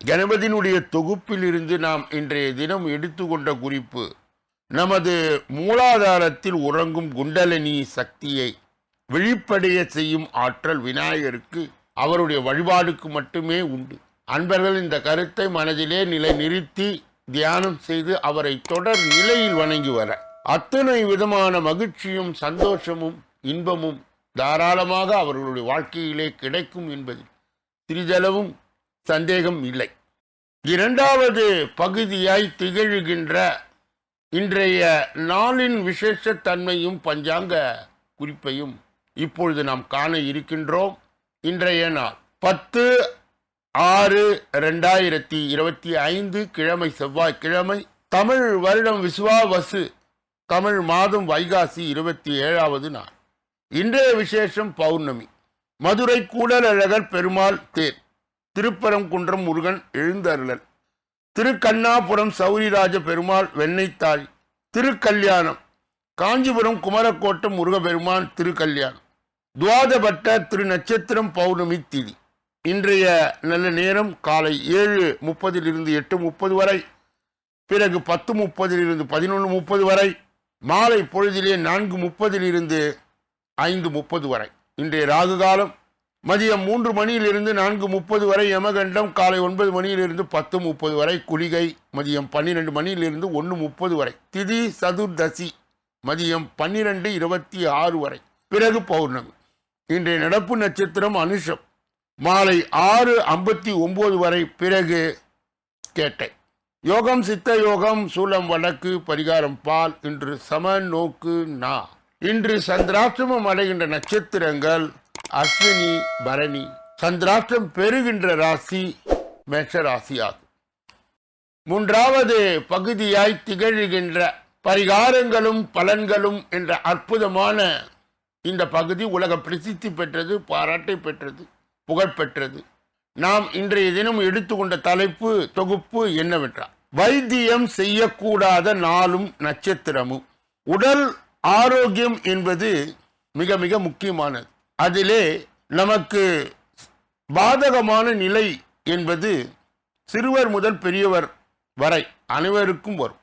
கணபதியினுடைய தொகுப்பிலிருந்து நாம் இன்றைய தினம் எடுத்துக்கொண்ட குறிப்பு நமது மூலாதாரத்தில் உறங்கும் குண்டலினி சக்தியை வெளிப்படைய செய்யும் ஆற்றல் விநாயகருக்கு அவருடைய வழிபாடுக்கு மட்டுமே உண்டு. அன்பர்கள் இந்த கருத்தை மனதிலே நிலை நிறுத்தி தியானம் செய்து அவரை தொடர் நிலையில் வணங்கி வர அத்தனை விதமான மகிழ்ச்சியும் சந்தோஷமும் இன்பமும் தாராளமாக அவர்களுடைய வாழ்க்கையிலே கிடைக்கும் என்பதில் சிறிதளவும் சந்தேகம் இல்லை. இரண்டாவது பகுதியாய் திகழ்கின்ற இன்றைய நாளின் விசேஷத்தன்மையும் பஞ்சாங்க குறிப்பையும் இப்பொழுது நாம் காண இருக்கின்றோம். இன்றைய நாள் பத்து ஆறு ரெண்டாயிரத்தி இருபத்தி ஐந்து கிழமை செவ்வாய்க்கிழமை தமிழ் வருடம் விசுவாவசு தமிழ் மாதம் வைகாசி இருபத்தி ஏழாவது நாள். இன்றைய விசேஷம் பௌர்ணமி. மதுரை கூடலழகர் பெருமாள் தேர். திருப்பரங்குன்றம் முருகன் எழுந்தருளல். திருக்கண்ணாபுரம் சௌரிராஜ பெருமாள் வெண்ணைத்தாய். திருக்கல்யாணம். காஞ்சிபுரம் குமரக்கோட்டம் முருகபெருமான் திருக்கல்யாணம். துவாதபட்ட திரு நட்சத்திரம் பௌர்ணமி திதி. இன்றைய நல்ல நேரம் காலை ஏழு முப்பதிலிருந்து எட்டு முப்பது வரை பிறகு பத்து முப்பதிலிருந்து பதினொன்று முப்பது வரை மாலை பொழுதிலே நான்கு முப்பதிலிருந்து ஐந்து முப்பது வரை. இன்றைய ராகு காலம் மதியம் மூன்று மணியிலிருந்து நான்கு முப்பது வரை யமகண்டம் காலை ஒன்பது மணியிலிருந்து பத்து முப்பது வரை குளிகை மதியம் பன்னிரெண்டு மணியிலிருந்து ஒன்று முப்பது வரை திதி சதுர்தசி மதியம் பன்னிரெண்டு இருபத்தி ஆறு வரை. பிறகு பௌர்ணமி. இன்றைய நடப்பு நட்சத்திரம் அனுஷம். மாலை ஆறு ஐம்பத்தி ஒம்பது வரை பிறகு கேட்டை. யோகம் சித்த யோகம் சூலம் வடக்கு பரிகாரம் பால் இன்று சம நோக்கு நா. இன்று சந்திராசிரமம் அடைகின்ற நட்சத்திரங்கள் அஸ்வினி பரணி சந்திராஷ்டம் பெறுகின்ற ராசி மேஷ ராசி ஆகும் மூன்றாவது பகுதியாய் திகழ்கின்ற பரிகாரங்களும் பலன்களும் என்ற அற்புதமான இந்த பகுதி உலக பிரசித்தி பெற்றது பாராட்டை பெற்றது புகழ் பெற்றது. நாம் இன்றைய தினம் எடுத்துக்கொண்ட தலைப்பு தொகுப்பு என்னவென்றால் வைத்தியம் செய்யக்கூடாத நாளும் நட்சத்திரமும். உடல் ஆரோக்கியம் என்பது மிக மிக முக்கியமானது. அதிலே நமக்கு பாதகமான நிலை என்பது சிறுவர் முதல் பெரியவர் வரை அனைவருக்கும் வரும்.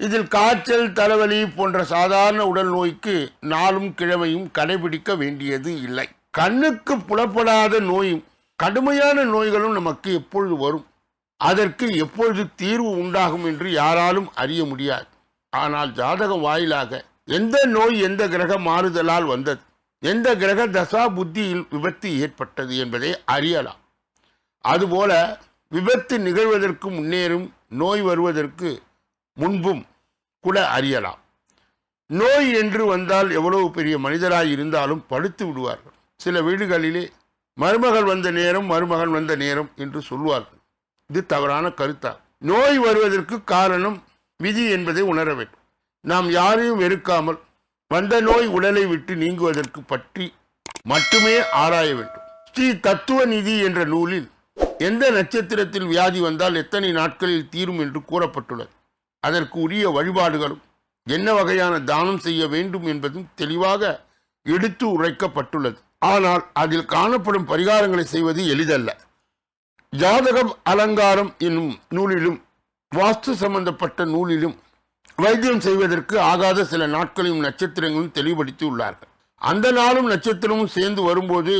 இதில் காய்ச்சல் தலைவலி போன்ற சாதாரண உடல் நோய்க்கு நாளும் கிழமையும் கடைபிடிக்க வேண்டியது இல்லை. கண்ணுக்கு புலப்படாத நோயும் கடுமையான நோய்களும் நமக்கு எப்பொழுது வரும்? அதற்கு எப்பொழுது தீர்வு உண்டாகும் என்று யாராலும் அறிய முடியாது. ஆனால் ஜாதகம் வாயிலாக எந்த நோய் எந்த கிரக மாறுதலால் வந்தது? எந்த கிரக தசா புத்தியில் விபத்து ஏற்பட்டது என்பதை அறியலாம். அதுபோல விபத்து நிகழ்வதற்கு முன்னேறும் நோய் வருவதற்கு முன்பும் கூட அறியலாம். நோய் என்று வந்தால் எவ்வளவு பெரிய மனிதராய் இருந்தாலும் படுத்து விடுவார்கள். சில வீடுகளிலே மருமகள் வந்த நேரம் மருமகன் வந்த நேரம் என்று சொல்வார்கள். இது தவறான கருத்தா? நோய் வருவதற்கு காரணம் விதி என்பதை உணர வேண்டும். நாம் யாரையும் வெறுக்காமல் வந்த நோய் உடலை விட்டு நீங்குவதற்கு பற்றி மட்டுமே ஆராய வேண்டும். ஸ்ரீ தத்துவ நிதி என்ற நூலில் எந்த நட்சத்திரத்தில் வியாதி வந்தால் எத்தனை நாட்களில் தீரும் என்று கூறப்பட்டுள்ளது. அதற்கு உரிய வழிபாடுகளும் என்ன வகையான தானம் செய்ய வேண்டும் என்பதும் தெளிவாக எடுத்து உரைக்கப்பட்டுள்ளது. ஆனால் அதில் காணப்படும் பரிகாரங்களை செய்வது எளிதல்ல. ஜாதகம் அலங்காரம் என்னும் நூலிலும் வாஸ்து சம்பந்தப்பட்ட நூலிலும் வைத்தியம் செய்வதற்கு ஆகாத சில நாட்களையும் நட்சத்திரங்களும் தெளிவுபடுத்தி உள்ளார்கள். அந்த நாளும் நட்சத்திரமும் சேர்ந்து வரும்போது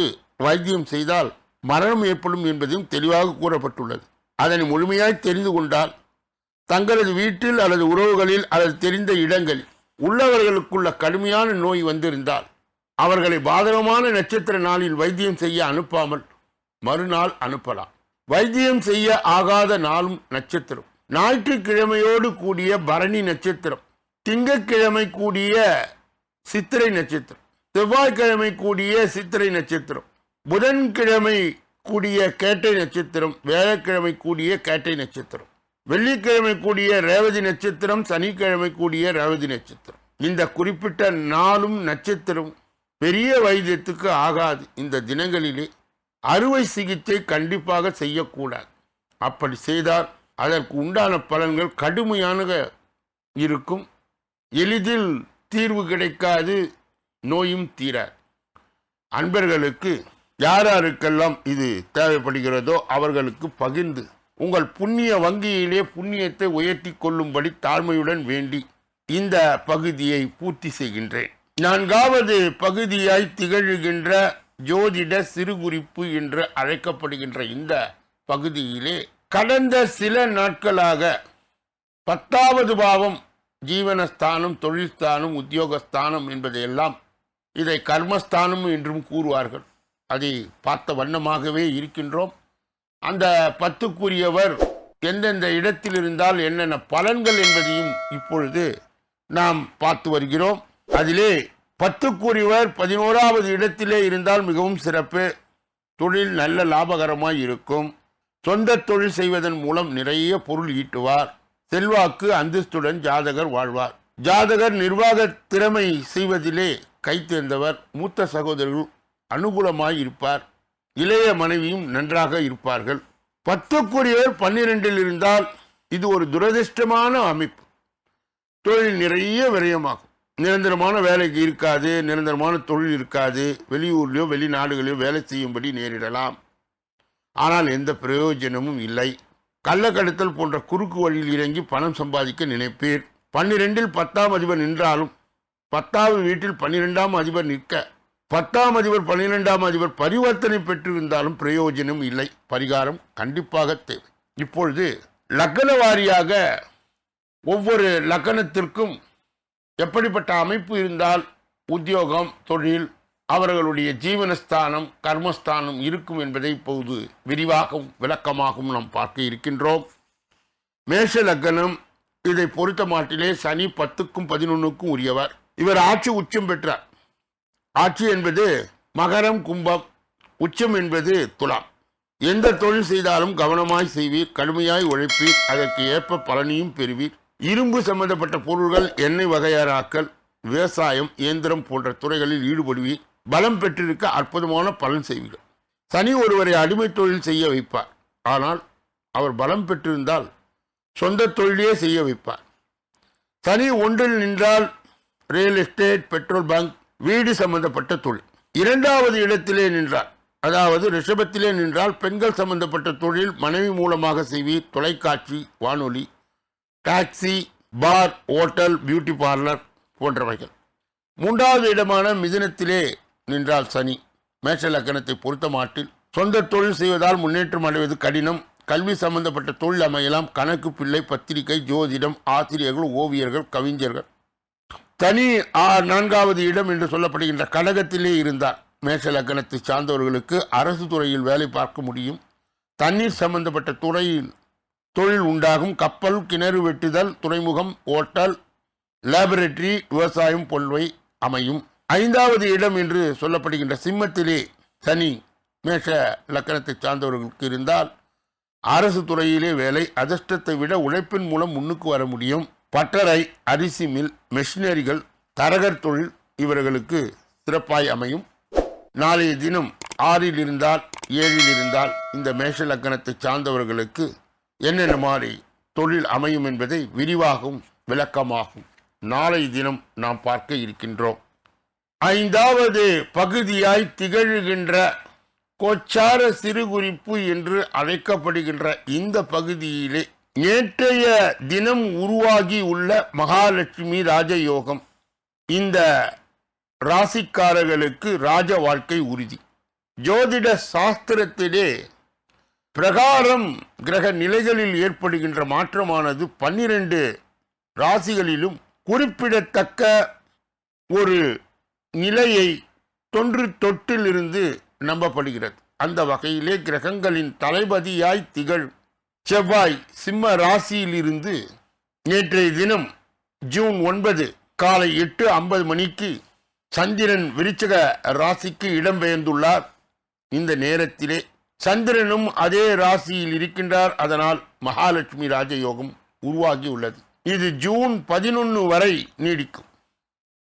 வைத்தியம் செய்தால் மரணம் ஏற்படும் என்பதையும் தெளிவாக கூறப்பட்டுள்ளது. அதனை முழுமையாய் தெரிந்து கொண்டால் தங்களது வீட்டில் அல்லது உறவுகளில் அல்லது தெரிந்த இடங்களில் உள்ளவர்களுக்குள்ள கடுமையான நோய் வந்திருந்தால் அவர்களை பாதகமான நட்சத்திர நாளில் வைத்தியம் செய்ய அனுப்பாமல் மறுநாள் அனுப்பலாம். வைத்தியம் செய்ய ஆகாத நாளும் நட்சத்திரம். ஞாயிற்றுக்கிழமையோடு கூடிய பரணி நட்சத்திரம் திங்கட்கிழமை கூடிய சித்திரை நட்சத்திரம் செவ்வாய்க்கிழமை கூடிய சித்திரை நட்சத்திரம் புதன்கிழமை கூடிய கேட்டை நட்சத்திரம் வியாழக்கிழமை கூடிய கேட்டை நட்சத்திரம் வெள்ளிக்கிழமை கூடிய ரேவதி நட்சத்திரம் சனிக்கிழமை கூடிய ரேவதி நட்சத்திரம். இந்த குறிப்பிட்ட நாளும் நட்சத்திரம் பெரிய வைத்தியத்துக்கு ஆகாது இந்த தினங்களிலே. அறுவை சிகிச்சை கண்டிப்பாக செய்யக்கூடாது. அப்படி செய்தால் அதற்கு உண்டான பலன்கள் கடுமையான இருக்கும். எளிதில் தீர்வு கிடைக்காது நோயும் தீராது அன்பர்களுக்கு யார் யாருக்கெல்லாம் இது தேவைப்படுகிறதோ அவர்களுக்கு பகிர்ந்து உங்கள் புண்ணிய வங்கியிலே புண்ணியத்தை உயர்த்தி கொள்ளும்படி தாழ்மையுடன் வேண்டி இந்த பகுதியை பூர்த்தி செய்கின்றேன். நான்காவது பகுதியாய் திகழ்கின்ற ஜோதிட சிறுகுறிப்பு என்று அழைக்கப்படுகின்ற இந்த பகுதியிலே கடந்த சில நாட்களாக பத்தாவது பாவம் ஜீவனஸ்தானம் தொழில்ஸ்தானம் உத்தியோகஸ்தானம் என்பதையெல்லாம் இதை கர்மஸ்தானம் என்றும் கூறுவார்கள். அதை பார்த்த வண்ணமாகவே இருக்கின்றோம். அந்த பத்துக்குரியவர் எந்தெந்த இடத்தில் இருந்தால் என்னென்ன பலன்கள் என்பதையும் இப்பொழுது நாம் பார்த்து வருகிறோம். அதிலே பத்துக்குரியவர் பதினோராவது இடத்திலே இருந்தால் மிகவும் சிறப்பு. தொழில் நல்ல லாபகரமாக இருக்கும். சொந்த தொழில் செய்வதன் மூலம் நிறைய பொருள் ஈட்டுவார். செல்வாக்கு அந்தஸ்துடன் ஜாதகர் வாழ்வார். ஜாதகர் நிர்வாக திறமை செய்வதிலே கைத்தேர்ந்தவர் மூத்த சகோதரர்கள் அனுகூலமாய் இருப்பார். இளைய மனைவியும் நன்றாக இருப்பார்கள். பத்துக்குரியவர் பன்னிரெண்டில் இருந்தால் இது ஒரு துரதிர்ஷ்டமான அமைப்பு. தொழில் நிறைய விரயமாகும். நிரந்தரமான வேலைக்கு இருக்காது நிரந்தரமான தொழில் இருக்காது. வெளியூர்லையோ வெளிநாடுகளிலோ வேலை செய்யும்படி நேரிடலாம். ஆனால் எந்த பிரயோஜனமும் இல்லை. கள்ளக்கடத்தல் போன்ற குறுக்கு வழியில் இறங்கி பணம் சம்பாதிக்க நினைப்பீர். பன்னிரெண்டில் பத்தாம் அதிபர் நின்றாலும் பத்தாவது வீட்டில் பன்னிரெண்டாம் அதிபர் நிற்க பத்தாம் அதிபர் பன்னிரெண்டாம் அதிபர் பரிவர்த்தனை பெற்றிருந்தாலும் பிரயோஜனம் இல்லை. பரிகாரம் கண்டிப்பாக தேவை. இப்பொழுது லக்கண வாரியாக ஒவ்வொரு லக்கணத்திற்கும் எப்படிப்பட்ட அமைப்பு இருந்தால் உத்தியோகம் தொழில் அவர்களுடைய ஜீவனஸ்தானம் கர்மஸ்தானம் இருக்கும் என்பதை இப்போது விரிவாகவும் விளக்கமாகவும் நாம் பார்க்க இருக்கின்றோம். மேஷ லக்னம் இதை பொறுத்த மாட்டிலே சனி பத்துக்கும் பதினொன்றுக்கும் உரியவர். இவர் ஆட்சி உச்சம் பெற்றார். ஆட்சி என்பது மகரம் கும்பம். உச்சம் என்பது துலாம். எந்த தொழில் செய்தாலும் கவனமாய் செய்வீர் கடுமையாய் உழைப்பீர் அதற்கு ஏற்ப பலனையும் பெறுவீர். இரும்பு சம்பந்தப்பட்ட பொருள்கள் எண்ணெய் வகையாராக்கள் விவசாயம் இயந்திரம் போன்ற துறைகளில் ஈடுபடுவீர். பலம் பெற்றிருக்க அற்புதமான பலன் செய்வீர்கள். சனி ஒருவரை அடிமை தொழில் செய்ய வைப்பார். ஆனால் அவர் பலம் பெற்றிருந்தால் சொந்த தொழிலே செய்ய வைப்பார். சனி ஒன்றில் நின்றால் ரியல் எஸ்டேட் பெட்ரோல் பங்க் வீடு சம்பந்தப்பட்ட தொழில். இரண்டாவது இடத்திலே நின்றார். அதாவது ரிஷபத்திலே நின்றால் பெண்கள் சம்பந்தப்பட்ட தொழில் மனைவி மூலமாக செய்வீர் தொலைக்காட்சி வானொலி taxi bar hotel beauty parlour போன்றவைகள். மூன்றாவது இடமான மிதுனத்திலே நின்றால் சனி. மேஷ லக்கணத்தை பொறுத்த மாட்டில் சொந்த தொழில் செய்வதால் முன்னேற்றம் அடைவது கடினம். கல்வி சம்பந்தப்பட்ட தொழில் அமையலாம். கணக்கு பிள்ளை பத்திரிகை ஜோதிடம் ஆசிரியர்கள் ஓவியர்கள் கவிஞர்கள். தனி ஆ நான்காவது இடம் என்று சொல்லப்படுகின்ற கடகத்திலே இருந்தார். மேஷ லக்கணத்தை சார்ந்தவர்களுக்கு அரசு துறையில் வேலை பார்க்க முடியும். தண்ணீர் சம்பந்தப்பட்ட துறையில் தொழில் உண்டாகும். கப்பல் கிணறு வெட்டுதல் துறைமுகம் ஓட்டல் லேபரேட்டரி விவசாயம் போன்றவை அமையும். ஐந்தாவது இடம் என்று சொல்லப்படுகின்ற சிம்மத்திலே சனி மேஷ லக்கணத்தை சார்ந்தவர்களுக்கு இருந்தால் அரசு துறையிலே வேலை அதிர்ஷ்டத்தை விட உழைப்பின் மூலம் முன்னுக்கு வர முடியும். பட்டறை அரிசி மில் மெஷினரிகள் தரகர் தொழில் இவர்களுக்கு சிறப்பாய் அமையும். நாளைய தினம் ஆறில் இருந்தால் ஏழில் இருந்தால் இந்த மேஷ லக்கணத்தை சார்ந்தவர்களுக்கு என்னென்ன மாதிரி தொழில் அமையும் என்பதை விரிவாகவும் விளக்கமாகும் நாளை தினம் நாம் பார்க்க இருக்கின்றோம். ஐந்தாவது பகுதியாய் திகழ்கின்ற கோச்சார சிறுகுறிப்பு என்று அழைக்கப்படுகின்ற இந்த பகுதியிலே நேற்றைய தினம் உருவாகி உள்ள மகாலட்சுமி ராஜயோகம். இந்த ராசிக்காரர்களுக்கு ராஜ வாழ்க்கை உறுதி. ஜோதிட சாஸ்திரத்திலே பிரகாரம் கிரக நிலைகளில் ஏற்படுகின்ற மாற்றமானது பன்னிரண்டு ராசிகளிலும் குறிப்பிடத்தக்க ஒரு நிலையை தொன்று தொட்டிலிருந்து நம்பப்படுகிறது. அந்த வகையிலே கிரகங்களின் தளபதியாய் திகழ் செவ்வாய் சிம்ம ராசியிலிருந்து நேற்றைய தினம் ஜூன் ஒன்பது காலை எட்டு ஐம்பது மணிக்கு சந்திரன் விருச்சக ராசிக்கு இடம்பெயர்ந்துள்ளார். இந்த நேரத்திலே சந்திரனும் அதே ராசியில் இருக்கின்றார். அதனால் மகாலட்சுமி ராஜயோகம் உருவாகியுள்ளது. இது ஜூன் பதினொன்று வரை நீடிக்கும்.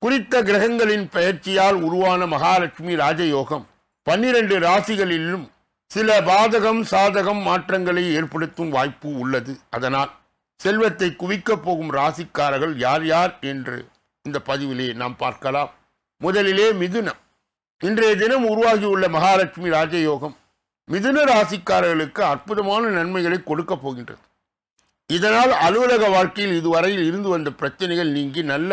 குறித்த கிரகங்களின் பயிற்சியால் உருவான மகாலட்சுமி ராஜயோகம். பன்னிரண்டு ராசிகளிலும் சில பாதகம் சாதகம் மாற்றங்களை ஏற்படுத்தும் வாய்ப்பு உள்ளது. அதனால் செல்வத்தை குவிக்கப் போகும் ராசிக்காரர்கள் யார் யார் என்று இந்த பதிவிலே நாம் பார்க்கலாம். முதலிலே மிதுனம். இன்றைய தினம் உருவாகியுள்ள மகாலட்சுமி ராஜயோகம் மிதுன ராசிக்காரர்களுக்கு அற்புதமான நன்மைகளை கொடுக்கப் போகின்றது. இதனால் அலுவலக வாழ்க்கையில் இதுவரையில் இருந்து வந்த பிரச்சனைகள் நீங்கி நல்ல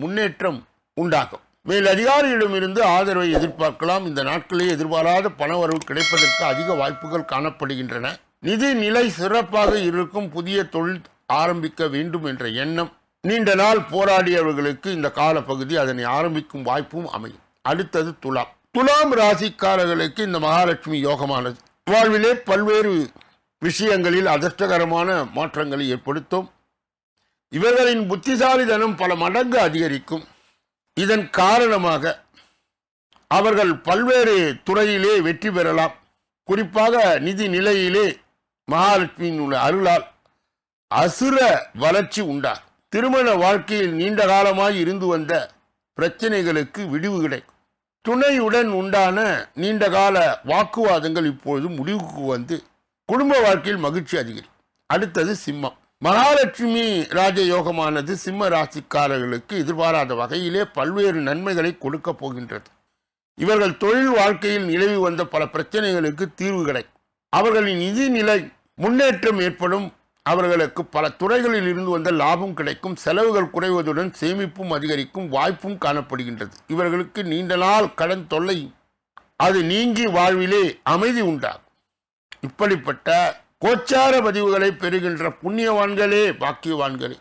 முன்னேற்றம் உண்டாகும். மேல் அதிகாரிகளிடமிருந்து ஆதரவை எதிர்பார்க்கலாம். இந்த நாட்களில் எதிர்பாராத பணவரவு கிடைப்பதற்கு அதிக வாய்ப்புகள் காணப்படுகின்றன. நிதி நிலை சிறப்பாக இருக்கும் புதிய தொழில் ஆரம்பிக்க வேண்டும் என்ற எண்ணம் நீண்ட நாள் போராடியவர்களுக்கு இந்த காலப்பகுதி அதனை ஆரம்பிக்கும் வாய்ப்பும் அமையும். அடுத்தது துலாம். துலாம் ராசிக்காரர்களுக்கு இந்த மகாலட்சுமி யோகமானது. வாழ்விலே பல்வேறு விஷயங்களில் அதிர்ஷ்டகரமான மாற்றங்களை ஏற்படுத்தும். இவர்களின் புத்திசாலிதனம் பல மடங்கு அதிகரிக்கும். இதன் காரணமாக அவர்கள் பல்வேறு துறையிலே வெற்றி பெறலாம். குறிப்பாக நிதி நிலையிலே மகாலட்சுமியின் உள்ள அருளால் அசுர வளர்ச்சி உண்டாகும். திருமண வாழ்க்கையில் நீண்ட காலமாய் இருந்து வந்த பிரச்சனைகளுக்கு விடிவு கிடைக்கும். துணையுடன் உண்டான நீண்டகால வாக்குவாதங்கள் இப்பொழுது முடிவுக்கு வந்து குடும்ப வாழ்க்கையில் மகிழ்ச்சி அதிகரிக்கும். அடுத்தது சிம்மம். மகாலட்சுமி ராஜயோகமானது சிம்ம ராசிக்காரர்களுக்கு எதிர்பாராத வகையிலே பல்வேறு நன்மைகளை கொடுக்க போகின்றது. இவர்கள் தொழில் வாழ்க்கையில் நிலவி வந்த பல பிரச்சனைகளுக்கு தீர்வு கிடைக்கும் அவர்களின் நிதி நிலை முன்னேற்றம் ஏற்படும். அவர்களுக்கு பல துறைகளில் இருந்து வந்த லாபம் கிடைக்கும். செலவுகள் குறைவதுடன் சேமிப்பும் அதிகரிக்கும் வாய்ப்பும் காணப்படுகின்றது. இவர்களுக்கு நீண்ட நாள் கடன் தொல்லை. அது நீங்கி வாழ்விலே அமைதி உண்டாகும். இப்படிப்பட்ட கோச்சார பதிவுகளை பெறுகின்ற புண்ணியவான்களே பாக்கியவான்களே.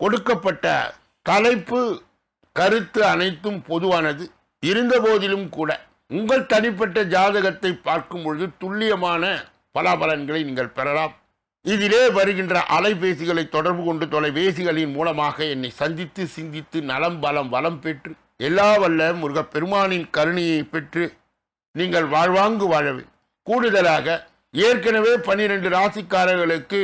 கொடுக்கப்பட்ட தலைப்பு கருத்து அனைத்தும் பொதுவானது. இருந்த போதிலும் கூட உங்கள் தனிப்பட்ட ஜாதகத்தை பார்க்கும் பொழுது துல்லியமான பலாபலன்களை நீங்கள் பெறலாம். இதிலே வருகின்ற அலைபேசிகளை தொடர்பு கொண்டு தொலைபேசிகளின் மூலமாக என்னை சந்தித்து சிந்தித்து நலம் பலம் வளம் பெற்று எல்லா வல்ல முருகப்பெருமானின் கருணையை பெற்று நீங்கள் வாழ்வாங்கு வாழவே கூடுதலாக ஏற்கனவே பன்னிரண்டு ராசிக்காரர்களுக்கு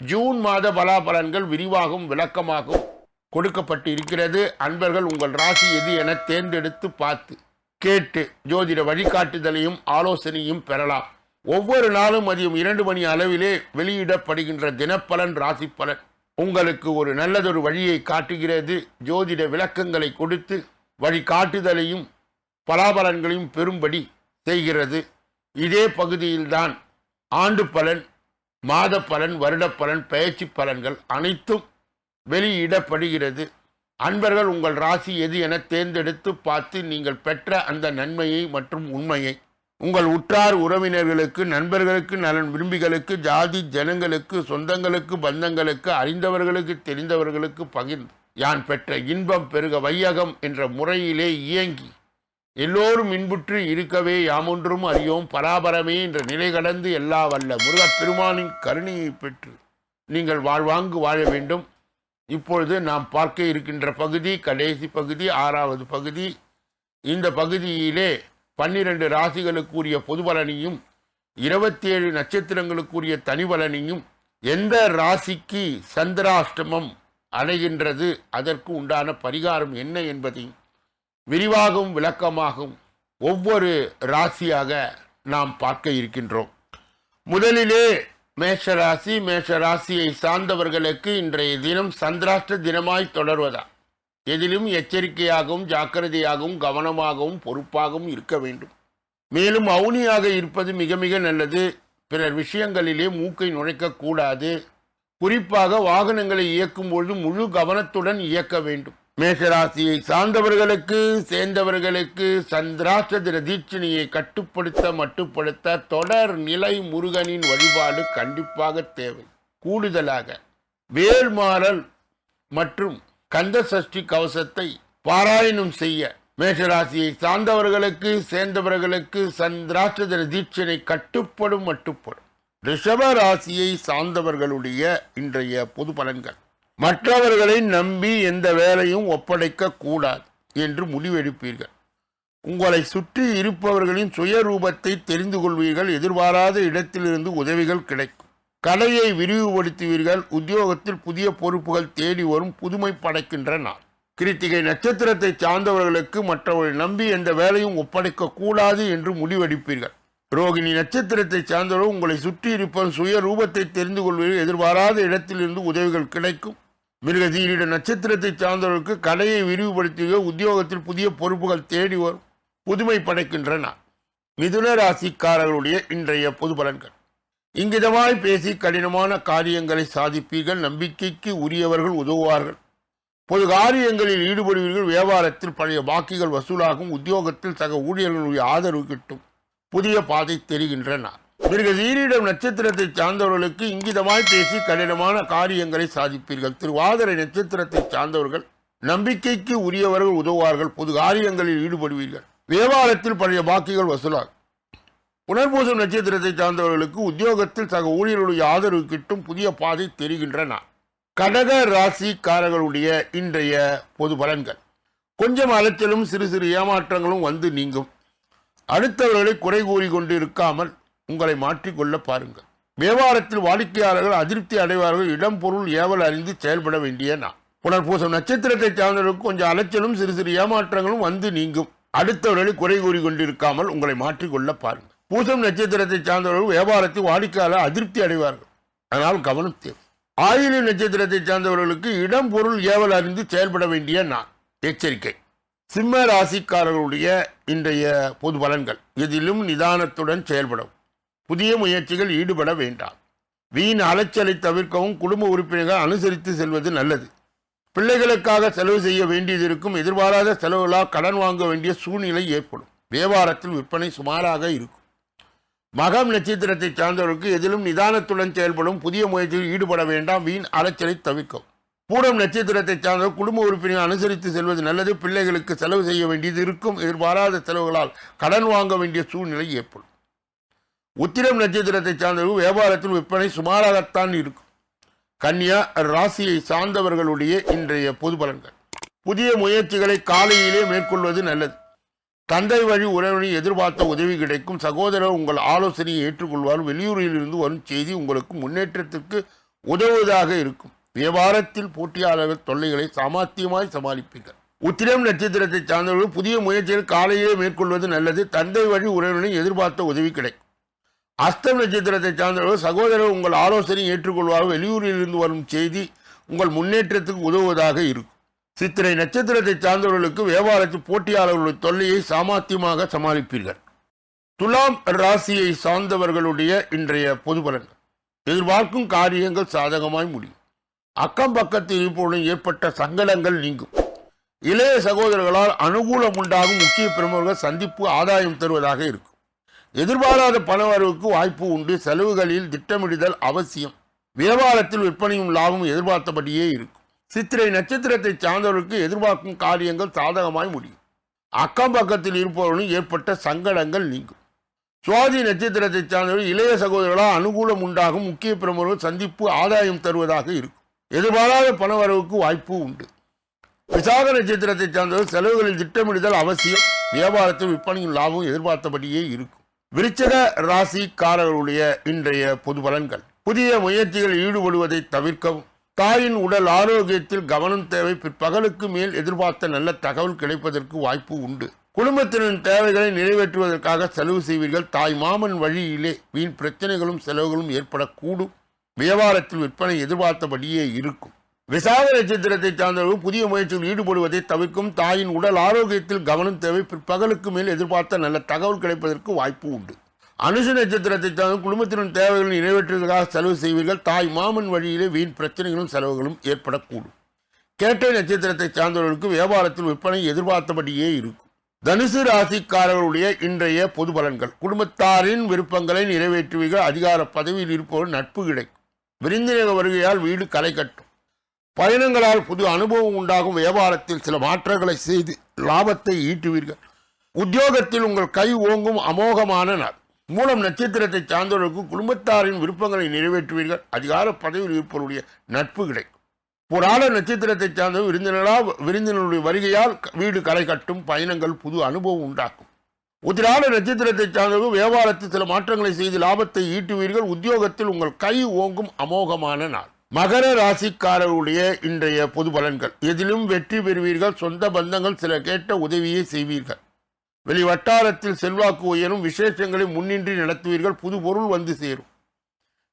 ஜூன் மாத பலாபலன்கள் விரிவாகவும் விளக்கமாகவும் கொடுக்கப்பட்டு இருக்கிறது அன்பர்கள் உங்கள் ராசி எது என தேர்ந்தெடுத்து பார்த்து கேட்டு ஜோதிட வழிகாட்டுதலையும் ஆலோசனையும் பெறலாம். ஒவ்வொரு நாளும் மதியம் இரண்டு மணி அளவிலே வெளியிடப்படுகின்ற தினப்பலன் ராசி பலன் உங்களுக்கு ஒரு நல்லதொரு வழியை காட்டுகிறது. ஜோதிட விளக்கங்களை கொடுத்து வழிகாட்டுதலையும் பலாபலன்களையும் பெறும்படி செய்கிறது. இதே பகுதியில்தான் ஆண்டு பலன் மாத பலன் வருட பலன் பயிற்சி பலன்கள் அனைத்தும் வெளியிடப்படுகிறது. அன்பர்கள் உங்கள் ராசி எது என தேர்ந்தெடுத்து பார்த்து நீங்கள் பெற்ற அந்த நன்மையை மற்றும் உண்மையை. உங்கள் உற்றார் உறவினர்களுக்கு நண்பர்களுக்கு நலன் விரும்பிகளுக்கு ஜாதி ஜனங்களுக்கு சொந்தங்களுக்கு பந்தங்களுக்கு அறிந்தவர்களுக்கு தெரிந்தவர்களுக்கு பகிர்ந்து யான் பெற்ற இன்பம் பெருக வையகம் என்ற முறையிலே இயங்கி எல்லோரும் இன்புற்று இருக்கவே யாமொன்றும் அறியோம். பராபரமே என்ற நிலை கடந்து எல்லா வல்ல முருகப்பெருமானின் கருணையை பெற்று நீங்கள் வாழ்வாங்கு வாழ வேண்டும். இப்பொழுது நாம் பார்க்க இருக்கின்ற பகுதி கடைசி பகுதி ஆறாவது பகுதி. இந்த பகுதியிலே பன்னிரண்டு ராசிகளுக்குரிய பொது பலனையும் இருபத்தி ஏழு நட்சத்திரங்களுக்குரிய தனி பலனையும் எந்த ராசிக்கு சந்திராஷ்டமம் அடைகின்றது அதற்கு உண்டான பரிகாரம் என்ன என்பதையும் விரிவாகவும் விளக்கமாகவும் ஒவ்வொரு ராசியாக நாம் பார்க்க இருக்கின்றோம். முதலிலே மேஷ ராசி மேஷ ராசியை சார்ந்தவர்களுக்கு இன்றைய தினம் சந்திராஷ்ட தினமாய் தொடர்வதா எதிலும் எச்சரிக்கையாகவும் ஜாக்கிரதையாகவும் கவனமாகவும் பொறுப்பாகவும் இருக்க வேண்டும். மேலும் அவுனியாக இருப்பது மிக மிக நல்லது. பிறர் விஷயங்களிலே மூக்கை நுழைக்கக்கூடாது. குறிப்பாக வாகனங்களை இயக்கும் பொழுது முழு கவனத்துடன் இயக்க வேண்டும். மேஷராசியை சார்ந்தவர்களுக்கு சேர்ந்தவர்களுக்கு சந்திராஷ்டிர தீட்சணியை கட்டுப்படுத்த மட்டுப்படுத்த தொடர் நிலை முருகனின் வழிபாடு கண்டிப்பாக தேவை. கூடுதலாக வேல்மாறல் மற்றும் கந்த சஷ்டி கவசத்தை பாராயணம் செய்ய மேஷராசியை சார்ந்தவர்களுக்கு சேர்ந்தவர்களுக்கு சந்திராஷ்டிர தீட்சணை கட்டுப்படும் மட்டுப்படும். ரிஷப ராசியை சார்ந்தவர்களுடைய இன்றைய பொது பலன்கள். மற்றவர்களை நம்பி எந்த வேலையும் ஒப்படைக்க கூடாது என்று முடிவெடுப்பீர்கள். உங்களை சுற்றி இருப்பவர்களின் சுயரூபத்தை தெரிந்து கொள்வீர்கள். எதிர்பாராத இடத்திலிருந்து உதவிகள் கிடைக்கும். கலையை விரிவுபடுத்துவீர்கள். உத்தியோகத்தில் புதிய பொறுப்புகள் தேடி வரும் புதுமை படைக்கின்ற நாள். கிருத்திகை நட்சத்திரத்தை சார்ந்தவர்களுக்கு மற்றவர்களை நம்பி எந்த வேலையும் ஒப்படைக்க கூடாது என்று முடிவெடுப்பீர்கள். ரோகிணி நட்சத்திரத்தை சார்ந்தவர்கள் உங்களை சுற்றி இருப்பவர் சுய ரூபத்தை தெரிந்து கொள்வீர்கள். எதிர்பாராத இடத்திலிருந்து உதவிகள் கிடைக்கும். மிருகதீரிட நட்சத்திரத்தை சார்ந்தவர்களுக்கு கலையை விரிவுபடுத்துவீர்கள் உத்தியோகத்தில் புதிய பொறுப்புகள் தேடி வரும். புதுமை படைக்கின்றன. மிதுன ராசிக்காரர்களுடைய இன்றைய பொது பலன்கள். இங்கிதமாய் பேசி கடினமான காரியங்களை சாதிப்பீர்கள். நம்பிக்கைக்கு உரியவர்கள் உதவுவார்கள். பொது காரியங்களில் ஈடுபடுவீர்கள். வியாபாரத்தில் பழைய பாக்கிகள் வசூலாகும். உத்தியோகத்தில் சக ஊழியர்களுடைய ஆதரவு கிட்டும். புதிய பாதை தெரிகின்றன. மிருகசீரிடம் நட்சத்திரத்தை சார்ந்தவர்களுக்கு இங்கிதமாய் பேசி கடினமான காரியங்களை சாதிப்பீர்கள். திருவாதிரை நட்சத்திரத்தை சார்ந்தவர்கள் நம்பிக்கைக்கு உரியவர்கள் உதவுவார்கள். பொது காரியங்களில் ஈடுபடுவீர்கள். வியாபாரத்தில் பழைய பாக்கிகள் வசூலாகும். புனர்பூசம் நட்சத்திரத்தை சார்ந்தவர்களுக்கு உத்தியோகத்தில் சக ஊழியர்களுடைய ஆதரவு கிட்டும் புதிய பாதை தெரிகின்றன. கடக ராசிக்காரர்களுடைய இன்றைய பொது பலன்கள். கொஞ்சம் அலைச்சலும் சிறு சிறு ஏமாற்றங்களும் வந்து நீங்கும். அடுத்தவர்களை குறை கூறி கொண்டு இருக்காமல் உங்களை மாற்றிக்கொள்ள பாருங்கள். வியாபாரத்தில் வாடிக்கையாளர்கள் அதிருப்தி அடைவார்கள். இடம் பொருள் ஏவல் அறிந்து செயல்பட வேண்டிய நான் புனர்பூசம் நட்சத்திரத்தை சார்ந்தவர்களுக்கு கொஞ்சம் அலைச்சலும் சிறு சிறு ஏமாற்றங்களும் வந்து நீங்கும். அடுத்தவர்களை குறை கூறி கொண்டிருக்காமல் உங்களை மாற்றிக்கொள்ள பாருங்கள். பூசம் நட்சத்திரத்தை சார்ந்தவர்கள் வியாபாரத்தில் வாடிக்கையாளர் அதிருப்தி அடைவார்கள். அதனால் கவனம் தேவை. ஆயுள நட்சத்திரத்தை சார்ந்தவர்களுக்கு இடம் பொருள் ஏவல் அறிந்து செயல்பட வேண்டிய நான் எச்சரிக்கை. சிம்ம ராசிக்காரர்களுடைய இன்றைய பொது பலன்கள் எதிலும் நிதானத்துடன் செயல்படும் புதிய முயற்சிகள் ஈடுபட வேண்டாம். வீண் அலைச்சலை தவிர்க்கவும் குடும்ப உறுப்பினர்கள் அனுசரித்து செல்வது நல்லது. பிள்ளைகளுக்காக செலவு செய்ய வேண்டியது இருக்கும் எதிர்பாராத செலவுகளால் கடன் வாங்க வேண்டிய சூழ்நிலை ஏற்படும். வியாபாரத்தில் விற்பனை சுமாராக இருக்கும். மகம் நட்சத்திரத்தை சார்ந்தவர்களுக்கு எதிலும் நிதானத்துடன் செயல்படும் புதிய முயற்சியில் ஈடுபட வேண்டாம். வீண் அலைச்சலை தவிர்க்கவும். பூடம் நட்சத்திரத்தை சார்ந்த குடும்ப உறுப்பினர் அனுசரித்து செல்வது நல்லது. பிள்ளைகளுக்கு செலவு செய்ய வேண்டியது இருக்கும். எதிர்பாராத செலவுகளால் கடன் வாங்க வேண்டிய சூழ்நிலை ஏற்படும். உத்திரம் நட்சத்திரத்தை சார்ந்தவர்கள் வியாபாரத்தில் விற்பனை சுமாராகத்தான் இருக்கும். கன்னியா ராசியை சார்ந்தவர்களுடைய இன்றைய பொது பலன்கள். புதிய முயற்சிகளை காலையிலே மேற்கொள்வது நல்லது. தந்தை வழி உறவினை எதிர்பார்த்த உதவி கிடைக்கும். சகோதரர் உங்கள் ஆலோசனையை ஏற்றுக்கொள்வார். வெளியூரில் இருந்து வரும் செய்தி உங்களுக்கு முன்னேற்றத்திற்கு உதவுவதாக இருக்கும். வியாபாரத்தில் போட்டியாளர்கள் தொல்லைகளை சாமர்த்தியமாய் சமாளிப்பீர்கள். உத்திரம் நட்சத்திரத்தை சார்ந்தவர்கள் புதிய முயற்சிகள் காலையிலே மேற்கொள்வது நல்லது. தந்தை வழி உறவினை எதிர்பார்த்த உதவி கிடைக்கும். அஸ்தம் நட்சத்திரத்தை சார்ந்தவர்கள் சகோதரர் உங்கள் ஆலோசனை ஏற்றுக்கொள்வார் வெளியூரில் இருந்து வரும் செய்தி உங்கள் முன்னேற்றத்துக்கு உதவுவதாக இருக்கும். சித்திரை நட்சத்திரத்தை சார்ந்தவர்களுக்கு வியாபாரத்தில் போட்டியாளர்களுடைய தொல்லையை சாமர்த்தியமாக சமாளிப்பீர்கள். துலாம் ராசியை சார்ந்தவர்களுடைய இன்றைய பொது பலன்கள். எதிர்பார்க்கும் காரியங்கள் சாதகமாய் முடியும். அக்கம் பக்கத்தில் இருப்பவருடன் ஏற்பட்ட சங்கடங்கள் நீங்கும். இளைய சகோதரர்களால் அனுகூலம் உண்டாகும் முக்கிய பிரமுகர்கள் சந்திப்பு ஆதாயம் தருவதாக இருக்கும். எதிர்பாராத பணவரவுக்கு வாய்ப்பு உண்டு. செலவுகளில் திட்டமிடுதல் அவசியம். வியாபாரத்தில் விற்பனையும் லாபமும் எதிர்பார்த்தபடியே இருக்கும். சித்திரை நட்சத்திரத்தை சார்ந்தவர்களுக்கு எதிர்பார்க்கும் காரியங்கள் சாதகமாய் முடியும். அக்கம் பக்கத்தில் இருப்பவர்களும் ஏற்பட்ட சங்கடங்கள் நீங்கும். சுவாதி நட்சத்திரத்தை சார்ந்தவர்கள் இளைய சகோதரர்களால் அனுகூலம் உண்டாகும் முக்கிய பிரமுகர்கள் சந்திப்பு ஆதாயம் தருவதாக இருக்கும். எதிர்பாராத பணவரவுக்கு வாய்ப்பு உண்டு. விசாக நட்சத்திரத்தை சார்ந்தவர்கள் செலவுகளில் திட்டமிடுதல் அவசியம். வியாபாரத்தில் விற்பனையும் லாபம் எதிர்பார்த்தபடியே இருக்கும். விருச்சக ராசிக்காரர்களுடைய இன்றைய பொது பலன்கள். புதிய முயற்சிகள் ஈடுபடுவதை தவிர்க்கவும். தாயின் உடல் ஆரோக்கியத்தில் கவனம் தேவை. பிற்பகலுக்கு மேல் எதிர்பார்த்த நல்ல தகவல் கிடைப்பதற்கு வாய்ப்பு உண்டு. குடும்பத்தினரின் தேவைகளை நிறைவேற்றுவதற்காக செலவு செய்வீர்கள். தாய் மாமன் வழியிலே வீண் பிரச்சனைகளும் செலவுகளும் ஏற்படக்கூடும். வியாபாரத்தில் விற்பனை எதிர்பார்த்தபடியே இருக்கும். விசாக நட்சத்திரத்தை சார்ந்தவர்கள் புதிய முயற்சியில் ஈடுபடுவதை தவிர்க்கும் தாயின் உடல் ஆரோக்கியத்தில் கவனம் தேவை. பிற்பகலுக்கு மேல் எதிர்பார்த்த நல்ல தகவல் கிடைப்பதற்கு வாய்ப்பு உண்டு. அனுச நட்சத்திரத்தை சார்ந்த குடும்பத்தினரின் தேவைகளை நிறைவேற்றுவதற்காக செலவு செய்வீர்கள். தாய் மாமன் வழியிலே வீண் பிரச்சனைகளும் செலவுகளும் ஏற்படக்கூடும். கேட்டை நட்சத்திரத்தை சார்ந்தவர்களுக்கு வியாபாரத்தில் விற்பனை எதிர்பார்த்தபடியே இருக்கும். தனுசு ராசிக்காரர்களுடைய இன்றைய பொது பலன்கள். குடும்பத்தாரின் விருப்பங்களை நிறைவேற்றுவீர்கள். அதிகார பதவியில் இருப்பவர் நட்பு கிடைக்கும். விருந்தினர் வருகையால் வீடு களை கட்டும். பயணங்களால் புது அனுபவம் உண்டாகும் வியாபாரத்தில் சில மாற்றங்களை செய்து லாபத்தை ஈட்டுவீர்கள். உத்தியோகத்தில் உங்கள் கை ஓங்கும் அமோகமான நாள். மூலம் நட்சத்திரத்தை சார்ந்தவர்களுக்கு குடும்பத்தாரின் விருப்பங்களை நிறைவேற்றுவீர்கள். அதிகார பதவியில் இருப்பவருடைய நட்பு கிடைக்கும். புராண நட்சத்திரத்தை சார்ந்த விருந்தினரா விருந்தினருடைய வருகையால் வீடு களை கட்டும் பயணங்கள் புது அனுபவம் உண்டாக்கும். உத்திராட நட்சத்திரத்தை சார்ந்தவர்கள் வியாபாரத்தில் சில மாற்றங்களை செய்து லாபத்தை ஈட்டுவீர்கள். உத்தியோகத்தில் உங்கள் கை ஓங்கும் அமோகமான நாள். மகர ராசிக்காரருடைய இன்றைய பொது பலன்கள். எதிலும் வெற்றி பெறுவீர்கள் சொந்த பந்தங்கள் சில கேட்ட உதவியை செய்வீர்கள். வெளி வட்டாரத்தில் செல்வாக்கு உயரும் விசேஷங்களை முன்னின்றி நடத்துவீர்கள் புது பொருள் வந்து சேரும்.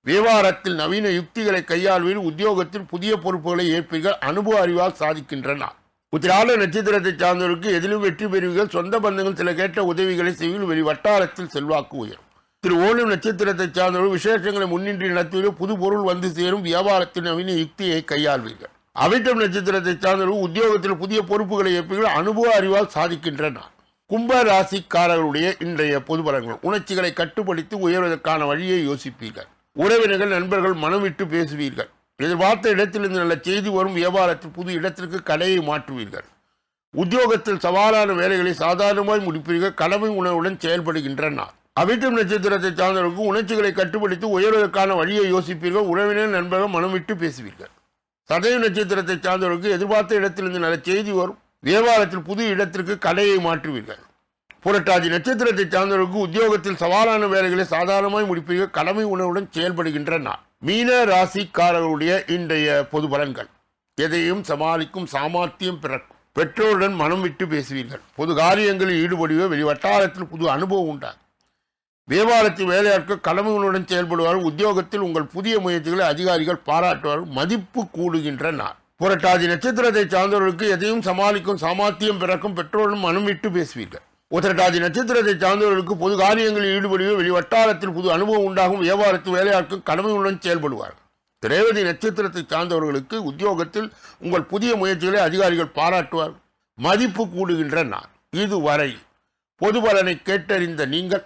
வியாபாரத்தில் நவீன யுக்திகளை கையாள்வீர்கள் உத்தியோகத்தில் புதிய பொறுப்புகளை ஏற்பீர்கள் அனுபவ அறிவால் சாதிக்கின்றன. நாள் உத்திராட நட்சத்திரத்தை சார்ந்தவருக்கு எதிலும் வெற்றி பெறுவீர்கள் சொந்த பந்தங்கள் சில கேட்ட உதவிகளை செய்வீர்கள் வெளி வட்டாரத்தில் செல்வாக்கு உயரும். திரு ஓணம் நட்சத்திரத்தை சார்ந்தவர்கள் விசேஷங்களை முன்னின்றி நடத்துவீர்கள் புது பொருள் வந்து சேரும் வியாபாரத்தின் நவீன யுக்தியை கையாள்வீர்கள். அவிட்டம் நட்சத்திரத்தை சார்ந்தவர்கள் உத்தியோகத்தில் புதிய பொறுப்புகளை ஏற்பீர்கள் அனுபவ அறிவால் சாதிக்கின்றனர். கும்ப ராசிக்காரர்களுடைய இன்றைய பொது பலன்கள். உணர்ச்சிகளை கட்டுப்படுத்தி உயர்வதற்கான வழியை யோசிப்பீர்கள். உறவினர்கள் நண்பர்கள் மனம் விட்டு பேசுவீர்கள். எதிர்பார்த்த இடத்திலிருந்து நல்ல செய்தி வரும் வியாபாரத்தில் புது இடத்திற்கு கடையை மாற்றுவீர்கள். உத்தியோகத்தில் சவாலான வேலைகளை சாதாரணமாய் முடிப்பீர்கள் கடமை உணர்வுடன் செயல்படுகின்றனர். அவிட்டம் நட்சத்திரத்தை சார்ந்தவர்களுக்கு உணர்ச்சிகளை கட்டுப்படுத்தி உயர்வதற்கான வழியை யோசிப்பீர்கள். உறவினர் நண்பர்கள் மனம் விட்டு பேசுவீர்கள். சதய நட்சத்திரத்தை சார்ந்தவர்களுக்கு எதிர்பார்த்த இடத்திலிருந்து நல்ல செய்தி வரும். வியாபாரத்தில் புது இடத்திற்கு கடையை மாற்றுவீர்கள். புரட்டாதி நட்சத்திரத்தை சார்ந்தவர்களுக்கு உத்தியோகத்தில் சவாலான வேலைகளை சாதாரணமாய் முடிப்பீர்கள். கடமை உணர்வுடன் செயல்படுகின்ற நாள். மீன ராசிக்காரர்களுடைய இன்றைய பொது பலன்கள். எதையும் சமாளிக்கும் சாமர்த்தியம் பிறக்கும். பெற்றோருடன் மனம் விட்டு பேசுவீர்கள். பொது காரியங்களில் ஈடுபடுவோ வெளி வட்டாரத்தில் புது அனுபவம் உண்டாகும். வியாபாரத்தில் வேலையாட்கள் கடமைகளுடன் செயல்படுவார்கள் உத்தியோகத்தில் உங்கள் புதிய முயற்சிகளை அதிகாரிகள் பாராட்டுவார்கள் மதிப்பு கூடுகின்ற நாள் புரட்டாதி நட்சத்திரத்தை சார்ந்தவர்களுக்கு எதையும் சமாளிக்கும் சாமர்த்தியம் பிறக்கும் பெற்றோரும் மனமிட்டு பேசுவீர்கள். உத்திரட்டாதி நட்சத்திரத்தை சார்ந்தவர்களுக்கு பொது காரியங்களில் ஈடுபடுவீர்கள் வெளி வட்டாரத்தில் புது அனுபவம் உண்டாகும் வியாபாரத்தில் வேலையாட்கள் கடமைகளுடன் செயல்படுவார்கள். திரேவதி நட்சத்திரத்தை சார்ந்தவர்களுக்கு உத்தியோகத்தில் உங்கள் புதிய முயற்சிகளை அதிகாரிகள் பாராட்டுவார் மதிப்பு கூடுகின்ற நான் இதுவரை பொது பலனை கேட்டறிந்த நீங்கள்